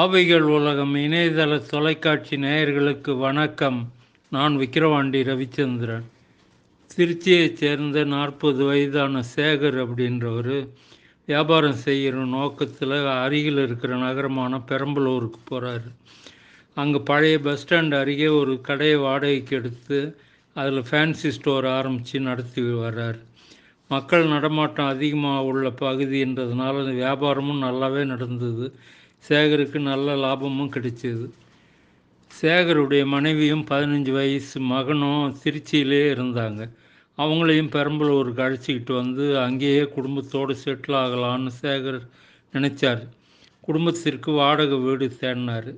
ஆவைகள் உலகம் இணையதள தொலைக்காட்சி நேயர்களுக்கு வணக்கம். நான் விக்கிரவாண்டி ரவிச்சந்திரன். திருச்சியைச் சேர்ந்த நாற்பது வயதான சேகர் அப்படின்றவர் வியாபாரம் செய்கிற நோக்கத்தில் அருகில் இருக்கிற நகரமான பெரம்பலூருக்கு போகிறாரு அங்கே பழைய பஸ் ஸ்டாண்ட் அருகே ஒரு கடையை வாடகைக்கு எடுத்து அதில் ஃபேன்சி ஸ்டோர் ஆரம்பித்து நடத்தி வர்றார். மக்கள் நடமாட்டம் அதிகமாக உள்ள பகுதின்றதுனால அந்த வியாபாரமும் நல்லாவே நடந்தது. சேகருக்கு நல்ல லாபமும் கிடைச்சிது. சேகருடைய மனைவியும் பதினஞ்சு வயசு மகனும் திருச்சியிலே இருந்தாங்க. அவங்களையும் பெரம்பலூருக்கு அழைச்சிக்கிட்டு வந்து அங்கேயே குடும்பத்தோடு செட்டில் ஆகலான்னு சேகர் நினச்சார். குடும்பத்திற்கு வாடகை வீடு தேடினார்.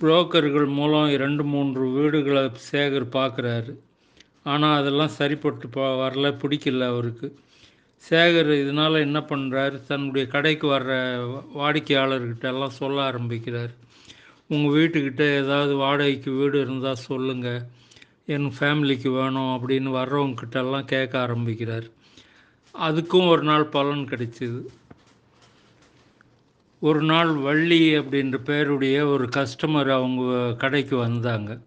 புரோக்கர்கள் மூலம் இரண்டு மூன்று வீடுகளை சேகர் பார்க்குறாரு. ஆனால் அதெல்லாம் சரிப்பட்டு வரல பிடிக்கல அவருக்கு. சேகர் இதனால் என்ன பண்ணுறாரு தன்னுடைய கடைக்கு வர்ற வாடிக்கையாளர்கிட்ட எல்லாம் சொல்ல ஆரம்பிக்கிறார். உங்கள் வீட்டுக்கிட்ட ஏதாவது வாடகைக்கு வீடு இருந்தால் சொல்லுங்கள் என் ஃபேமிலிக்கு வேணும் அப்படின்னு வர்றவங்கக்கிட்ட எல்லாம் கேட்க ஆரம்பிக்கிறார். அதுக்கும் ஒரு நாள் பலன் கிடைச்சிது. ஒரு நாள் வள்ளி அப்படின்ற பேருடைய ஒரு கஸ்டமர் அவங்க கடைக்கு வந்தாங்க.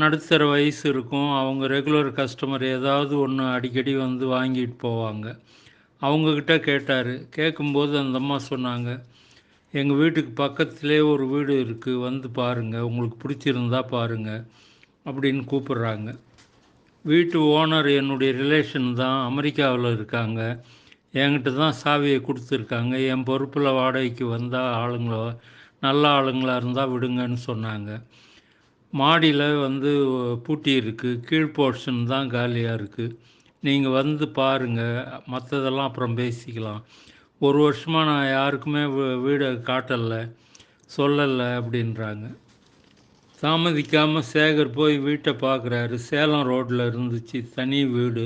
நடுத்தர வயசு இருக்கும். அவங்க ரெகுலர் கஸ்டமர் ஏதாவது ஒன்று அடிக்கடி வந்து வாங்கிட்டு போவாங்க. அவங்கக்கிட்ட கேட்டார். கேட்கும்போது அந்த அம்மா சொன்னாங்க எங்கள் வீட்டுக்கு பக்கத்திலே ஒரு வீடு இருக்குது வந்து பாருங்கள் உங்களுக்கு பிடிச்சிருந்தா பாருங்கள் அப்படின்னு கூப்பிட்றாங்க. வீட்டு ஓனர் என்னுடைய ரிலேஷன் தான் அமெரிக்காவில் இருக்காங்க. என்கிட்ட தான் சாவியை கொடுத்துருக்காங்க. என் பொறுப்பில் வாடகைக்கு வந்தால் ஆளுங்கள நல்ல ஆளுங்களாக இருந்தால் விடுங்கன்னு சொன்னாங்க. மாடியில் வந்து பூட்டி இருக்குது கீழ் போர்ஷன் தான் காலியாக இருக்குது நீங்கள் வந்து பாருங்கள் மற்றதெல்லாம் அப்புறம் பேசிக்கலாம். ஒரு வருஷமாக நான் யாருக்குமே வீடை காட்டலை. சொல்லலை அப்படின்றாங்க. தாமதிக்காமல் சேகர் போய் வீட்டை பார்க்குறாரு சேலம் ரோட்டில் இருந்துச்சு. தனி வீடு.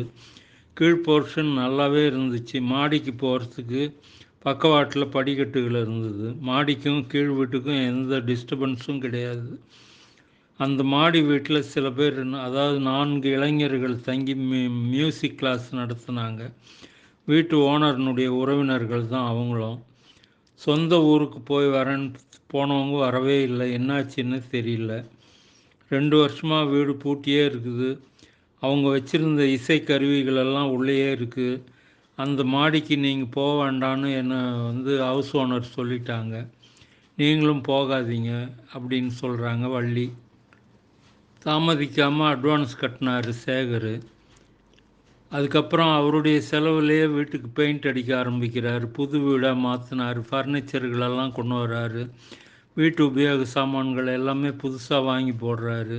கீழ் போர்ஷன் நல்லாவே இருந்துச்சு. மாடிக்கு போகிறதுக்கு பக்கவாட்டில் படிக்கட்டுகள் இருந்தது. மாடிக்கும் கீழ் வீட்டுக்கும் எந்த டிஸ்டர்பன்ஸும் கிடையாது. அந்த மாடி வீட்டில் சில பேர் அதாவது நான்கு இளைஞர்கள் தங்கி மியூசிக் கிளாஸ் நடத்துனாங்க. வீட்டு ஓனர்னுடைய உறவினர்கள் தான் அவங்களும். சொந்த ஊருக்கு போய் வரேன்னு போனவங்க வரவே இல்லை என்னாச்சுன்னு தெரியல. ரெண்டு வருஷமாக வீடு பூட்டியே இருக்குது. அவங்க வச்சுருந்த இசை கருவிகளெல்லாம் உள்ளேயே இருக்குது அந்த மாடிக்கு நீங்கள் போக வேண்டான்னு என்னை வந்து ஹவுஸ் ஓனர் சொல்லிட்டாங்க. நீங்களும் போகாதீங்க அப்படின்னு சொல்கிறாங்க வள்ளி. தாமதிக்காமல் அட்வான்ஸ் கட்டினார் சேகர். அதுக்கப்புறம் அவருடைய செலவுலேயே வீட்டுக்கு பெயிண்ட் அடிக்க ஆரம்பிக்கிறார். புது வீடாக மாற்றினார் ஃபர்னிச்சர்களெல்லாம் கொண்டு வர்றாரு வீட்டு உபயோக சாமான்கள் எல்லாமே புதுசாக வாங்கி போடுறாரு.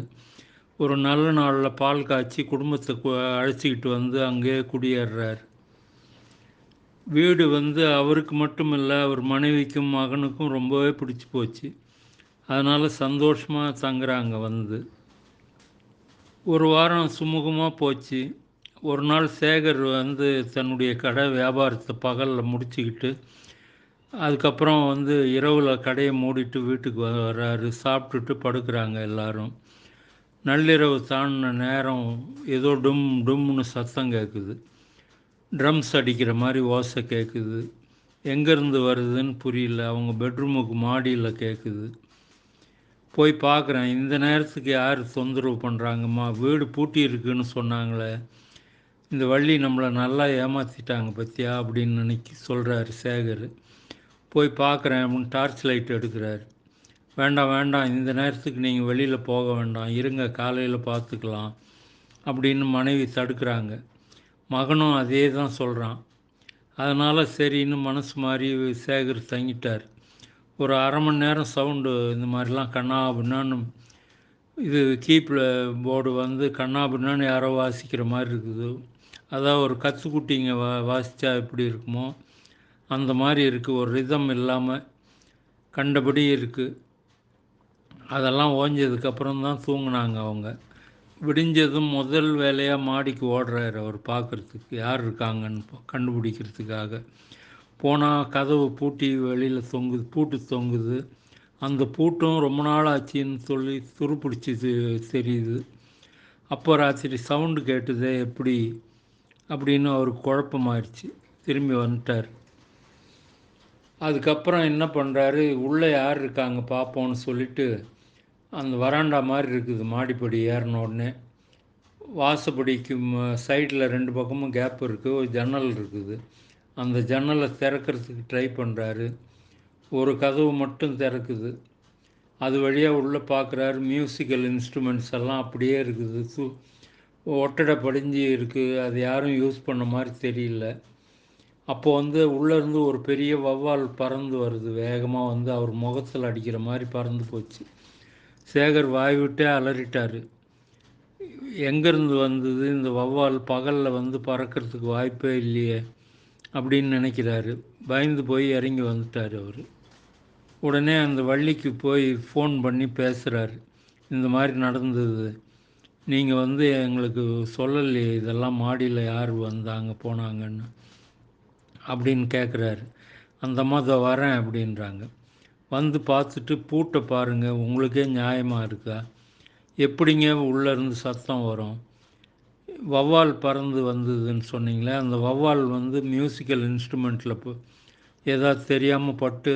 ஒரு நல்ல நாளில் பால் காய்ச்சி குடும்பத்தை அழைச்சிக்கிட்டு வந்து அங்கேயே குடியேறார். வீடு வந்து அவருக்கு மட்டும் இல்லை அவர் மனைவிக்கும் மகனுக்கும் ரொம்பவே பிடிச்சி போச்சு. அதனால் சந்தோஷமாக தங்குறாங்க வந்து. ஒரு வாரம் சுமூகமாக போச்சு. ஒரு நாள் சேகர் வந்து தன்னுடைய கடை வியாபாரத்தை பகலில் முடிச்சுக்கிட்டு அதுக்கப்புறம் வந்து இரவில் கடையை மூடிட்டு வீட்டுக்கு வர்றாரு. சாப்பிட்டுட்டு படுக்கிறாங்க எல்லாரும். நள்ளிரவு தாண்டின நேரம் ஏதோ டும் டும்னு சத்தம் கேட்குது ட்ரம்ஸ் அடிக்கிற மாதிரி ஓசை கேட்குது எங்கேருந்து வருதுன்னு புரியல. அவங்க பெட்ரூமுக்கு மாடியில் கேட்குது போய் பார்க்குறேன். இந்த நேரத்துக்கு யார் தொந்தரவு பண்ணுறாங்கம்மா வீடு பூட்டி இருக்குன்னு சொன்னாங்களே. இந்த வள்ளி நம்மளை நல்லா ஏமாற்றிட்டாங்க பற்றியா அப்படின்னு நினைக்கி சொல்கிறாரு சேகர். போய் பார்க்குறேன் அப்படின்னு டார்ச் லைட் எடுக்கிறாரு. வேண்டாம் வேண்டாம் இந்த நேரத்துக்கு நீங்கள் வெளியில் போக வேண்டாம். இருங்க காலையில் பார்த்துக்கலாம் அப்படின்னு மனைவி தடுக்கிறாங்க. மகனும் அதே தான் சொல்கிறான் அதனால் சரின்னு மனசு மாதிரி சேகர் தங்கிட்டார். ஒரு அரை மணி நேரம் சவுண்டு இந்த மாதிரிலாம் கண்ணா பின்னான்னு இது கீப்பில் போர்டு வந்து கண்ணா பின்னான்னு யாரோ வாசிக்கிற மாதிரி இருக்குது. அதாவது ஒரு கத்துக்குட்டிங்க வா வாசித்தா எப்படி இருக்குமோ அந்த மாதிரி இருக்குது ஒரு ரிதம் இல்லாமல் கண்டபடி இருக்குது அதெல்லாம் ஓஞ்சதுக்கப்புறம் தான் தூங்கினாங்க அவங்க. விடிஞ்சதும் முதல் வேலையாக மாடிக்கு ஓடுறாரு அவர் பார்க்குறதுக்கு யார் இருக்காங்கன்னு கண்டுபிடிக்கிறதுக்காக. போனால் கதவு பூட்டி வெளியில் தொங்குது பூட்டு தொங்குது. அந்த பூட்டும் ரொம்ப நாள் ஆச்சுன்னு சொல்லி துருப்பிடிச்சி தெரியுது. அப்போ ராத்திரி சவுண்டு கேட்டுதே எப்படி அப்படின்னு அவருக்கு குழப்பமாயிடுச்சு திரும்பி வந்துட்டார். அதுக்கப்புறம் என்ன பண்ணுறாரு உள்ளே யார் இருக்காங்க பார்ப்போம்னு சொல்லிட்டு அந்த வராண்டா மாதிரி இருக்குது. மாடிப்படி ஏறின உடனே வாசப்படிக்கு சைடில் ரெண்டு பக்கமும் கேப் இருக்குது ஒரு ஜன்னல் இருக்குது. அந்த ஜன்னலை திறக்கிறதுக்கு ட்ரை பண்ணுறாரு ஒரு கதவு மட்டும் திறக்குது. அது வழியாக உள்ளே பார்க்குறாரு மியூசிக்கல் இன்ஸ்ட்ருமெண்ட்ஸ் எல்லாம் அப்படியே இருக்குது. சு ஒட்டடை படிஞ்சு இருக்குது அது யாரும் யூஸ் பண்ண மாதிரி தெரியல. அப்போ வந்து உள்ளேருந்து ஒரு பெரிய வவ்வால் பறந்து வருது. வேகமாக வந்து அவர் முகத்தில் அடிக்கிற மாதிரி பறந்து போச்சு. சேகர் வாய் விட்டே அலறிட்டார். எங்கேருந்து வந்தது? இந்த வவ்வால் பகலில் வந்து பறக்கிறதுக்கு வாய்ப்பே இல்லையே. அப்படின்னு நினைக்கிறாரு. பயந்து போய் இறங்கி வந்துட்டார் அவர். உடனே அந்த வள்ளிக்கு போய் ஃபோன் பண்ணி பேசுகிறாரு இந்த மாதிரி நடந்தது. நீங்கள் வந்து எங்களுக்கு சொல்லலையே இதெல்லாம் மாடியில் யார் வந்தாங்க போனாங்கன்னு அப்படின்னு கேட்குறாரு அந்த அம்மா வரேன் அப்படின்றாங்க. வந்து பார்த்துட்டு பூட்டை பாருங்கள் உங்களுக்கே நியாயமாக இருக்கா? எப்படிங்க உள்ளேருந்து சத்தம் வரும்? வவ்வால் பறந்து வந்ததுன்னு சொன்னீங்களே அந்த வவ்வால் வந்து மியூசிக்கல் இன்ஸ்ட்ருமெண்ட்டில் இப்போ ஏதாவது தெரியாமல் பட்டு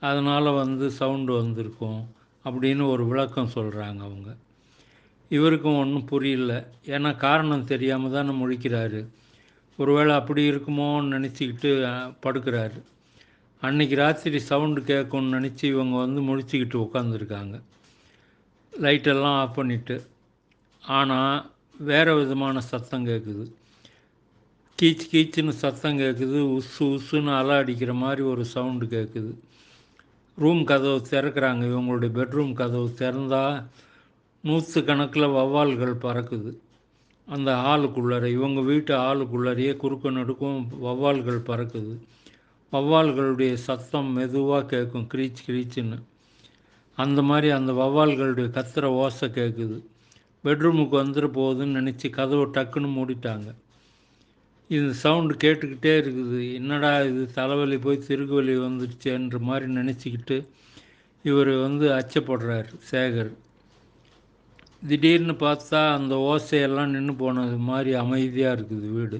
அதனால் வந்து சவுண்டு வந்திருக்கும் அப்படின்னு ஒரு விளக்கம் சொல்கிறாங்க அவங்க. இவருக்கும் ஒன்றும் புரியல. ஏன்னா காரணம் தெரியாமல் தானே முழிக்கிறாரு. ஒருவேளை அப்படி இருக்குமோன்னு நினச்சிக்கிட்டு படுக்கிறாரு. அன்றைக்கி ராத்திரி சவுண்டு கேட்கும்னு நினச்சி இவங்க வந்து முழிச்சிக்கிட்டு உட்காந்துருக்காங்க லைட்டெல்லாம் ஆஃப் பண்ணிவிட்டு ஆனால் வேறு விதமான சத்தம் கேட்குது கீச் கீச்சுன்னு சத்தம் கேட்குது உசு உசுன்னு அலை அடிக்கிற மாதிரி ஒரு சவுண்டு கேட்குது ரூம் கதவு திறக்கிறாங்க. இவங்களுடைய பெட்ரூம் கதவு திறந்தால் நூற்று கணக்கில் வவ்வால்கள் பறக்குது. அந்த ஆளுக்குள்ளார இவங்க வீட்டு ஆளுக்குள்ளாரையே குறுக்க நடுக்கும் வவ்வால்கள் பறக்குது. வவ்வால்களுடைய சத்தம் மெதுவாக கேட்கும் கிரீச் கிரீச்சுன்னு. அந்த மாதிரி அந்த வவ்வால்களுடைய கத்துற ஓசை கேட்குது பெட்ரூமுக்கு வந்துட போகுதுன்னு நினச்சி கதவை டக்குன்னு மூடிட்டாங்க. இந்த சவுண்டு கேட்டுக்கிட்டே இருக்குது. என்னடா இது? தலைவலி போய் திருகுவலி வந்துடுச்சேன்ற மாதிரி நினச்சிக்கிட்டு இவர் வந்து அச்சப்படுறார் சேகர். திடீர்னு பார்த்தா அந்த ஓசையெல்லாம் நின்று போனது மாதிரி அமைதியாக இருக்குது வீடு.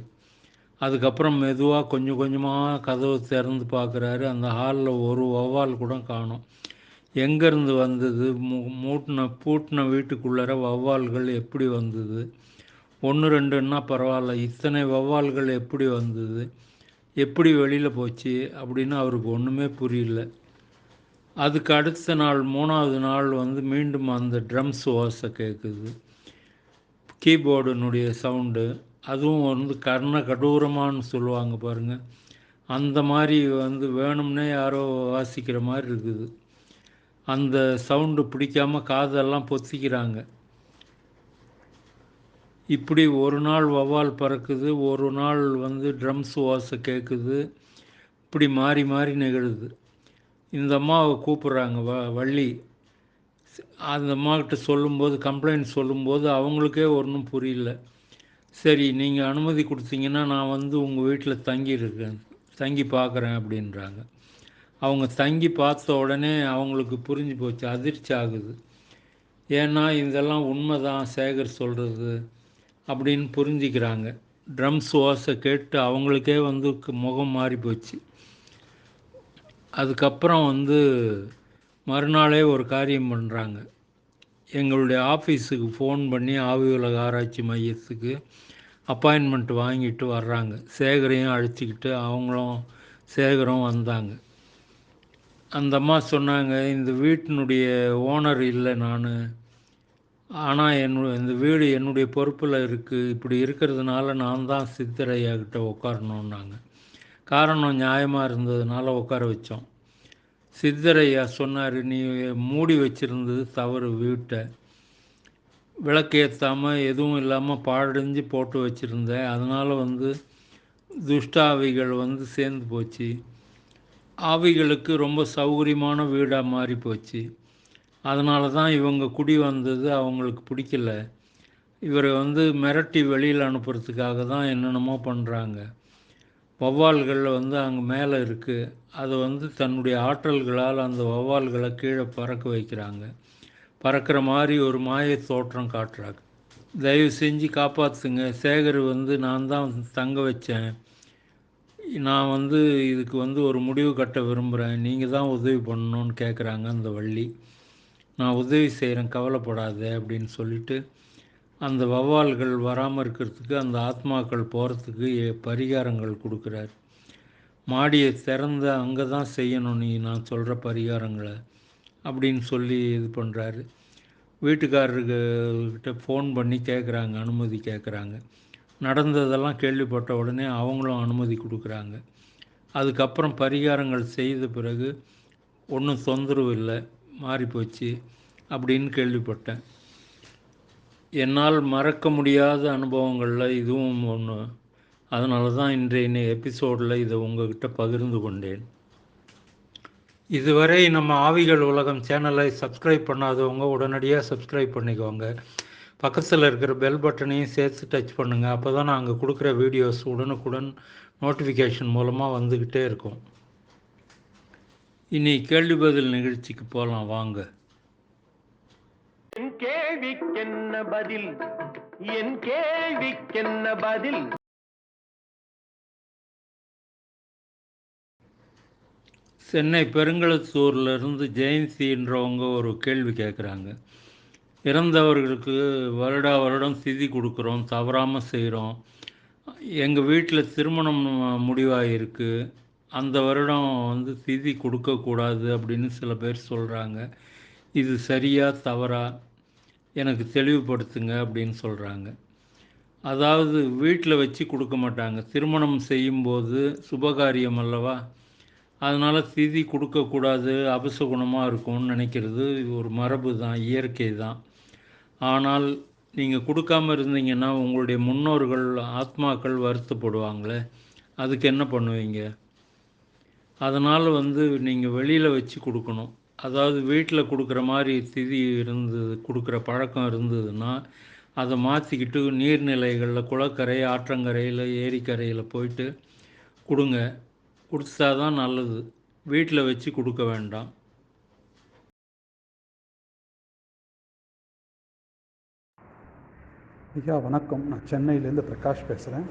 அதுக்கப்புறம் மெதுவாக கொஞ்சம் கொஞ்சமாக கதவை திறந்து பார்க்குறாரு அந்த ஹாலில் ஒரு வவ்வால் கூட காணும். எங்கேருந்து வந்தது? மூ மூட்டின பூட்டின வீட்டுக்குள்ளார வௌவால்கள் எப்படி வந்தது? ஒன்று ரெண்டுன்னா பரவாயில்ல. இத்தனை வௌவால்கள் எப்படி வந்தது? எப்படி வெளியில் போச்சு? அப்படின்னு அவருக்கு ஒன்றுமே புரியல. அதுக்கு அடுத்த நாள் மூணாவது நாள் வந்து மீண்டும் அந்த ட்ரம்ஸ் ஓசை கேட்குது கீபோர்டினுடைய சவுண்டு. அதுவும் வந்து கர்ண கடூரமானு சொல்லுவாங்க பாருங்கள் அந்த மாதிரி வந்து வேணும்னே யாரோ வாசிக்கிற மாதிரி இருக்குது. அந்த சவுண்டு பிடிக்காம காதெல்லாம் பொத்திக்கிறாங்க. இப்படி ஒரு நாள் வவ்வால் பறக்குது ஒரு நாள் வந்து ட்ரம்ஸ் ஓசை கேட்குது இப்படி மாறி மாறி நிகழுது. இந்த அம்மாவை கூப்பிட்றாங்க வ வள்ளி. அந்த அம்மாக்கிட்ட சொல்லும்போது கம்ப்ளைண்ட் சொல்லும்போது அவங்களுக்கே ஒன்றும் புரியல. சரி நீங்கள் அனுமதி கொடுத்தீங்கன்னா நான் வந்து உங்கள் வீட்டில் தங்கியிருக்கேன் தங்கி பார்க்குறேன் அப்படின்றாங்க. அவங்க தங்கி பார்த்த உடனே அவங்களுக்கு புரிஞ்சு போச்சு அதிர்ச்சி ஆகுது. ஏன்னா இதெல்லாம் உண்மை தான் சேகர் சொல்கிறது அப்படின்னு புரிஞ்சிக்கிறாங்க. ட்ரம்ஸ் ஓசை கேட்டு அவங்களுக்கே வந்து முகம் மாறி போச்சு. அதுக்கப்புறம் வந்து மறுநாளே ஒரு காரியம் பண்ணுறாங்க எங்களுடைய ஆஃபீஸுக்கு ஃபோன் பண்ணி ஆவி உலக ஆராய்ச்சி மையத்துக்கு அப்பாயின்மெண்ட் வாங்கிட்டு வர்றாங்க. சேகரையும் அழைச்சிக்கிட்டு அவங்களும் சேகரும் வந்தாங்க. அந்த அம்மா சொன்னாங்க இந்த வீட்டினுடைய ஓனர் இல்லை நான். ஆனால் என்னுடைய இந்த வீடு என்னுடைய பொறுப்பில் இருக்குது இப்படி இருக்கிறதுனால நான் தான் சித்தரையாகிட்ட உட்காரணுன்னாங்க காரணம் நியாயமாக இருந்ததுனால உட்கார வச்சோம். சித்தரையா சொன்னார் நீ மூடி வச்சுருந்தது தவறு வீட்டை. விளக்கேற்றாமல் எதுவும் இல்லாமல் பாழடைஞ்சு போட்டு வச்சுருந்த. அதனால் வந்து துஷ்டாவிகள் வந்து சேர்ந்து போச்சு. ஆவிகளுக்கு ரொம்ப சௌகரியமான வீடாக மாறி போச்சு. அதனால தான் இவங்க குடி வந்தது அவங்களுக்கு பிடிக்கல. இவரை வந்து மிரட்டி வெளியில் அனுப்புறதுக்காக தான் என்னென்னமோ பண்ணுறாங்க வௌவால்கள் வந்து அங்கே மேலே இருக்குது அதை வந்து தன்னுடைய ஆற்றல்களால் அந்த வௌவால்களை கீழே பறக்க வைக்கிறாங்க. பறக்கிற மாதிரி ஒரு மாய தோற்றம் காட்டுறாங்க. தயவு செஞ்சு காப்பாற்றுங்க சேகர் வந்து நான் தான் தங்க வச்சேன். நான் வந்து இதுக்கு வந்து ஒரு முடிவு கட்ட விரும்புகிறேன் நீங்கள் தான் உதவி பண்ணணும்னு கேட்குறாங்க அந்த வள்ளி. நான் உதவி செய்கிறேன் கவலைப்படாத அப்படின்னு சொல்லிட்டு அந்த வௌவால்கள் வராமல் இருக்கிறதுக்கு அந்த ஆத்மாக்கள் போகிறதுக்கு பரிகாரங்கள் கொடுக்குறார். மாடியை திறந்து அங்கே தான் செய்யணும் நீ நான் சொல்கிற பரிகாரங்களை அப்படின்னு சொல்லி இது பண்ணுறாரு வீட்டுக்காரர்கிட்ட ஃபோன் பண்ணி கேட்குறாங்க அனுமதி கேட்குறாங்க நடந்ததெல்லாம் கேள்விப்பட்ட உடனே அவங்களும் அனுமதி கொடுக்குறாங்க. அதுக்கப்புறம் பரிகாரங்கள் செய்த பிறகு ஒன்றும் தொந்தரவு இல்லை மாறிப்போச்சு அப்படின்னு கேள்விப்பட்டேன். என்னால் மறக்க முடியாத அனுபவங்களில் இதுவும் ஒன்று அதனால தான் இன்றைய எபிசோடில் இதை உங்ககிட்ட பகிர்ந்து கொண்டேன். இதுவரை நம்ம ஆவிகள் உலகம் சேனலை சப்ஸ்கிரைப் பண்ணாதவங்க உடனடியாக சப்ஸ்கிரைப் பண்ணிக்கோங்க. பக்கத்தில் இருக்கிற பெல் பட்டனையும் சேர்த்து டச் பண்ணுங்கள் அப்போ தான் நாங்கள் கொடுக்குற வீடியோஸ் உடனுக்குடன் நோட்டிஃபிகேஷன் மூலமாக வந்துக்கிட்டே இருக்கும். இனி கேள்வி பதில் நிகழ்ச்சிக்கு போகலாம் வாங்க. என் கேள்விக்கென்ன பதில்? என் கேள்விக்கென்ன பதில்? சென்னை பெருங்களத்தூர்ல இருந்து ஜெயந்தின்றவங்க ஒரு கேள்வி கேட்குறாங்க இறந்தவர்களுக்கு வருடா வருடம் திதி கொடுக்குறோம் தவறாமல் செய்கிறோம் எங்கள் வீட்டில் திருமணம் முடிவாயிருக்கு. அந்த வருடம் வந்து திதி கொடுக்கக்கூடாது அப்படின்னு சில பேர் சொல்கிறாங்க இது சரியா தவறா? எனக்கு தெளிவுபடுத்துங்க அப்படின்னு சொல்கிறாங்க அதாவது வீட்டில் வச்சு கொடுக்க மாட்டாங்க. திருமணம் செய்யும்போது சுபகாரியம் அல்லவா? அதனால் திதி கொடுக்கக்கூடாது அபசகுணமாக இருக்கும்னு நினைக்கிறது ஒரு மரபு தான் இயற்கை தான் ஆனால் நீங்கள் கொடுக்காம இருந்தீங்கன்னா உங்களுடைய முன்னோர்கள் ஆத்மாக்கள் வருத்தப்படுவாங்களே. அதுக்கு என்ன பண்ணுவீங்க? அதனால் வந்து நீங்கள் வெளியில் வச்சு கொடுக்கணும். அதாவது வீட்டில் கொடுக்குற மாதிரி திதி இருந்தது கொடுக்குற பழக்கம் இருந்ததுன்னா அதை மாற்றிக்கிட்டு நீர்நிலைகளில் குளக்கரை ஆற்றங்கரையில் ஏரிக்கரையில் போயிட்டு கொடுங்க. கொடுத்தா தான் நல்லது. வீட்டில் வச்சு கொடுக்க வேண்டாம். ஐயா வணக்கம். நான் சென்னையிலேருந்து பிரகாஷ் பேசுகிறேன்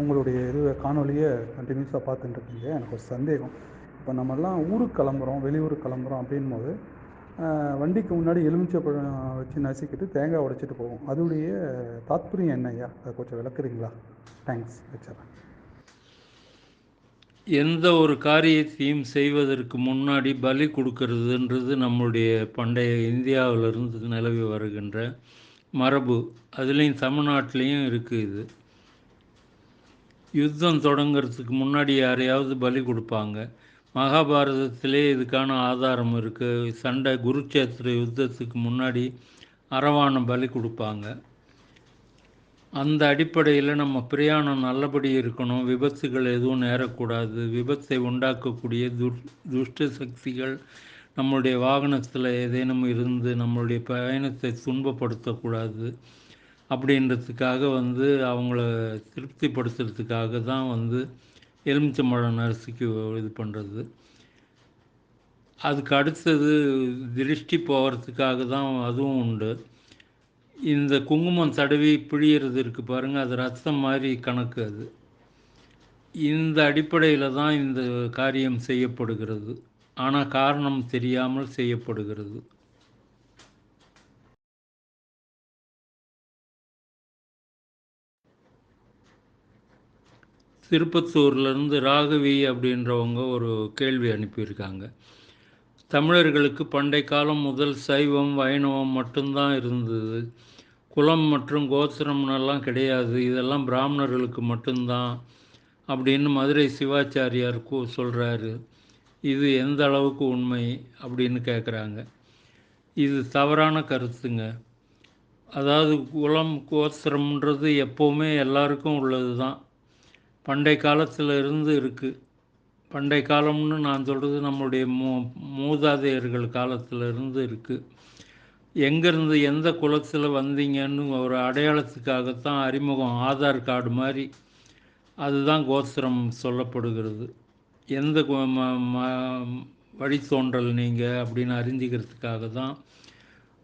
உங்களுடைய இது காணொலியை கண்டினியூஸாக பார்த்துட்டுருக்கீங்க. எனக்கு ஒரு சந்தேகம். இப்போ நம்மெல்லாம் ஊருக்கு கிளம்புறோம் வெளியூர் கிளம்புறோம் அப்படின் போது வண்டிக்கு முன்னாடி எலுமிச்சை பழம் வச்சு நசுக்கிட்டு தேங்காய் உடைச்சிட்டு போவோம். அதோடைய தாத்பரியம் என்ன ஐயா? அதை கொஞ்சம் விளக்குறீங்களா? தேங்க்ஸ் வச்சுறேன் எந்த ஒரு காரியத்தையும் செய்வதற்கு முன்னாடி பலி கொடுக்கறதுன்றது நம்முடைய பண்டைய இந்தியாவிலிருந்து நிலவி வருகின்ற மரபு. அதுலேயும் தமிழ்நாட்டிலையும் இருக்குது இது. யுத்தம் தொடங்கிறதுக்கு முன்னாடி யாரையாவது பலி கொடுப்பாங்க. மகாபாரதத்திலே இதுக்கான ஆதாரம் இருக்குது சண்டை குருச்சேத்திர யுத்தத்துக்கு முன்னாடி அரவான பலி கொடுப்பாங்க. அந்த அடிப்படையில் நம்ம பிரயாணம் நல்லபடி இருக்கணும். விபத்துகள் எதுவும் நேரக்கூடாது. விபத்தை உண்டாக்கக்கூடிய துர் துஷ்ட சக்திகள் நம்மளுடைய வாகனத்தில் ஏதேனும் இருந்து நம்மளுடைய பயணத்தை துன்பப்படுத்தக்கூடாது அப்படின்றதுக்காக வந்து அவங்கள திருப்திப்படுத்துறதுக்காக தான் வந்து எலுமிச்சம்பழம் நரசிக்கு இது பண்ணுறது அதுக்கு அடுத்தது திருஷ்டி போகிறதுக்காக தான் அதுவும் உண்டு. இந்த குங்குமம் தடவி பிழியறது இருக்குது பாருங்கள் அது ரத்தம் மாதிரி கணக்கு அது. இந்த அடிப்படையில் தான் இந்த காரியம் செய்யப்படுகிறது. ஆனால் காரணம் தெரியாமல் செய்யப்படுகிறது. திருப்பத்தூர்லேருந்து ராகவி அப்படின்றவங்க ஒரு கேள்வி அனுப்பியிருக்காங்க. தமிழர்களுக்கு பண்டை காலம் முதல் சைவம் வைணவம் மட்டும்தான் இருந்தது. குலம் மற்றும் கோத்திரம்னெல்லாம் கிடையாது. இதெல்லாம் பிராமணர்களுக்கு மட்டும்தான் அப்படின்னு மதுரை சிவாச்சாரியார் கூ சொல்கிறாரு இது எந்த அளவுக்கு உண்மை அப்படின்னு கேட்குறாங்க இது தவறான கருத்துங்க. அதாவது குலம் கோத்திரம்ன்றது எப்போவுமே எல்லாருக்கும் உள்ளது தான் பண்டை காலத்தில் இருந்து இருக்குது பண்டை காலம்னு நான் சொல்கிறது நம்மளுடைய மூ மூதாதையர்கள் காலத்தில் இருந்து இருக்குது எங்கேருந்து எந்த குலத்தில் வந்தீங்கன்னு ஒரு அடையாளத்துக்காகத்தான் அறிமுகம் ஆதார் கார்டு மாதிரி. அதுதான் கோத்திரம் சொல்லப்படுகிறது. எந்த ம- ம- வழித்தோன்றல் நீங்கள் அப்படின்னு அறிஞ்சிக்கிறதுக்காக தான்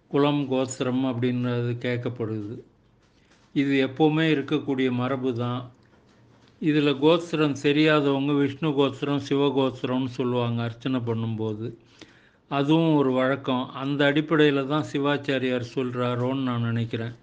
குலம் கோத்திரம் அப்படின்றது கேட்கப்படுது. இது எப்போவுமே இருக்கக்கூடிய மரபு தான் இதில் கோத்திரம் தெரியாதவங்க விஷ்ணு கோத்திரம் சிவகோத்திரம்னு சொல்லுவாங்க அர்ச்சனை பண்ணும்போது. அதுவும் ஒரு வழக்கம். அந்த அடிப்படையில் தான் சிவாச்சாரியார் சொல்கிறாரோன்னு நான் நினைக்கிறேன்.